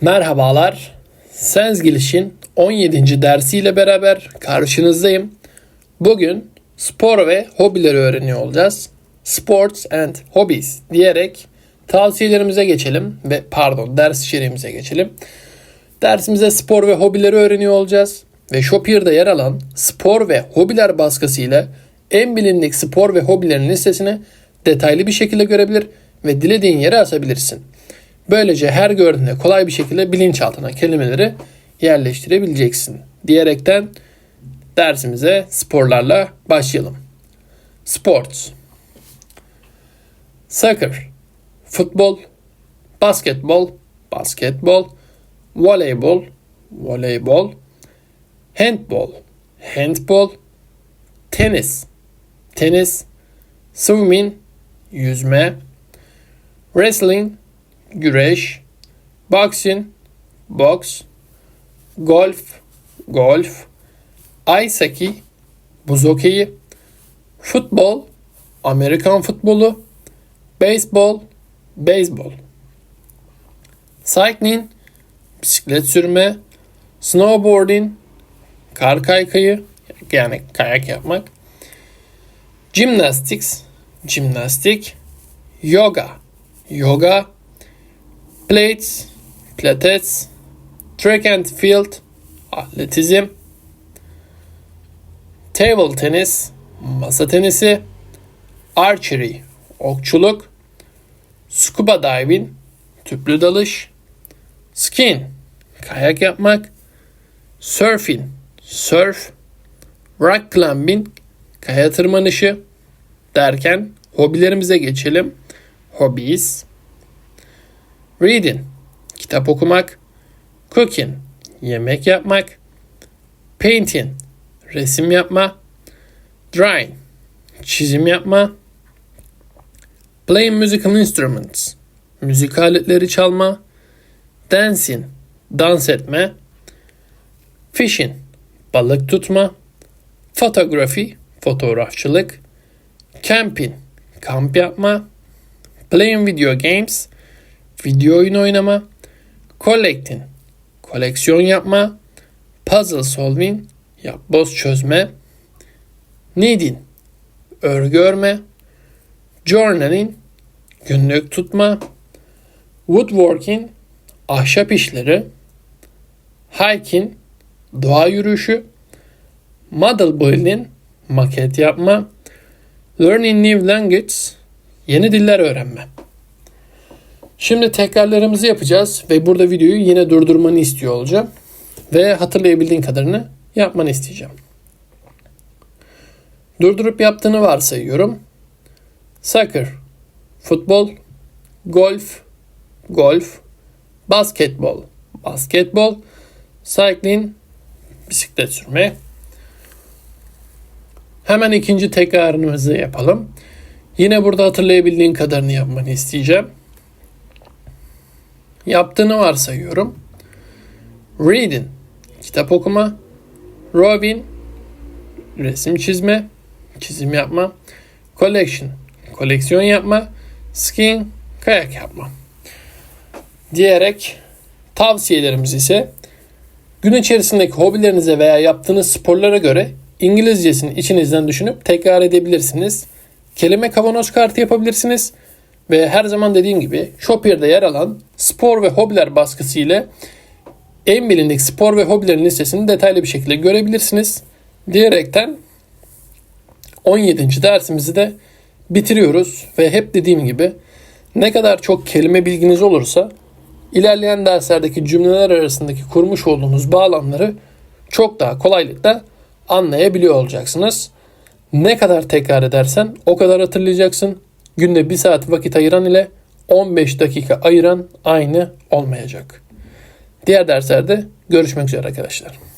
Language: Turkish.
Merhabalar. Sensgiliş'in 17. dersiyle beraber karşınızdayım. Bugün spor ve hobileri öğreniyor olacağız. Sports and Hobbies diyerek tavsiyelerimize geçelim ve pardon ders içeriğimize geçelim. Dersimize spor ve hobileri öğreniyor olacağız ve Shopier'da yer alan spor ve hobiler baskısı ile en bilindik spor ve hobilerin listesini detaylı bir şekilde görebilir ve dilediğin yere asabilirsin. Böylece her gördüğünde kolay bir şekilde bilinçaltına kelimeleri yerleştirebileceksin. Diyerekten dersimize sporlarla başlayalım. Sports. Soccer. Futbol. Basketbol. Basketbol. Voleybol. Voleybol. Handbol Handbol Tenis. Tenis. Swimming. Yüzme. Wrestling güreş, boxing, boks, golf, golf, ice hockey, buz hokeyi, futbol, Amerikan futbolu, beyzbol, beyzbol, cycling, bisiklet sürme, snowboarding, kar kaykayı, yani kayak yapmak, gymnastics, jimnastik, yoga, yoga, plates, pilates, track and field, atletizm, table tenis, masa tenisi, archery, okçuluk, scuba diving, tüplü dalış, skiing, kayak yapmak, surfing, surf, rock climbing, kaya tırmanışı derken hobilerimize geçelim. Hobbies. Reading, kitap okumak. Cooking, yemek yapmak. Painting, resim yapma. Drawing, çizim yapma. Playing musical instruments, müzik aletleri çalma. Dancing, dans etme. Fishing, balık tutma. Photography, fotoğrafçılık. Camping, kamp yapma. Playing video games, video oyunu oynama, collecting, koleksiyon yapma, puzzle solving, yapboz çözme, knitting, örgü örme, journaling, günlük tutma, woodworking, ahşap işleri, hiking, doğa yürüyüşü, model building, maket yapma, learning new language, yeni diller öğrenme. Şimdi tekrarlarımızı yapacağız ve burada videoyu yine durdurmanı istiyor olacağım. Ve hatırlayabildiğin kadarını yapmanı isteyeceğim. Durdurup yaptığını varsayıyorum. Soccer, futbol, golf, golf, basketbol, basketbol, cycling, bisiklet sürme. Hemen ikinci tekrarımızı yapalım. Yine burada hatırlayabildiğin kadarını yapmanı isteyeceğim yaptığını varsayıyorum. Reading, kitap okuma. Drawing, resim çizme, çizim yapma. Collection, koleksiyon yapma. Skiing, kayak yapma. Diyerek tavsiyelerimiz ise gün içerisindeki hobilerinize veya yaptığınız sporlara göre İngilizcesini içinizden düşünüp tekrar edebilirsiniz. Kelime kavanoz kartı yapabilirsiniz. Ve her zaman dediğim gibi Shopier'de yer alan spor ve hobiler baskısı ile en bilindik spor ve hobilerin listesini detaylı bir şekilde görebilirsiniz. Diyerekten 17. dersimizi de bitiriyoruz ve hep dediğim gibi ne kadar çok kelime bilginiz olursa ilerleyen derslerdeki cümleler arasındaki kurmuş olduğunuz bağlamları çok daha kolaylıkla anlayabiliyor olacaksınız. Ne kadar tekrar edersen o kadar hatırlayacaksın. Günde 1 saat vakit ayıran ile 15 dakika ayıran aynı olmayacak. Diğer derslerde görüşmek üzere arkadaşlar.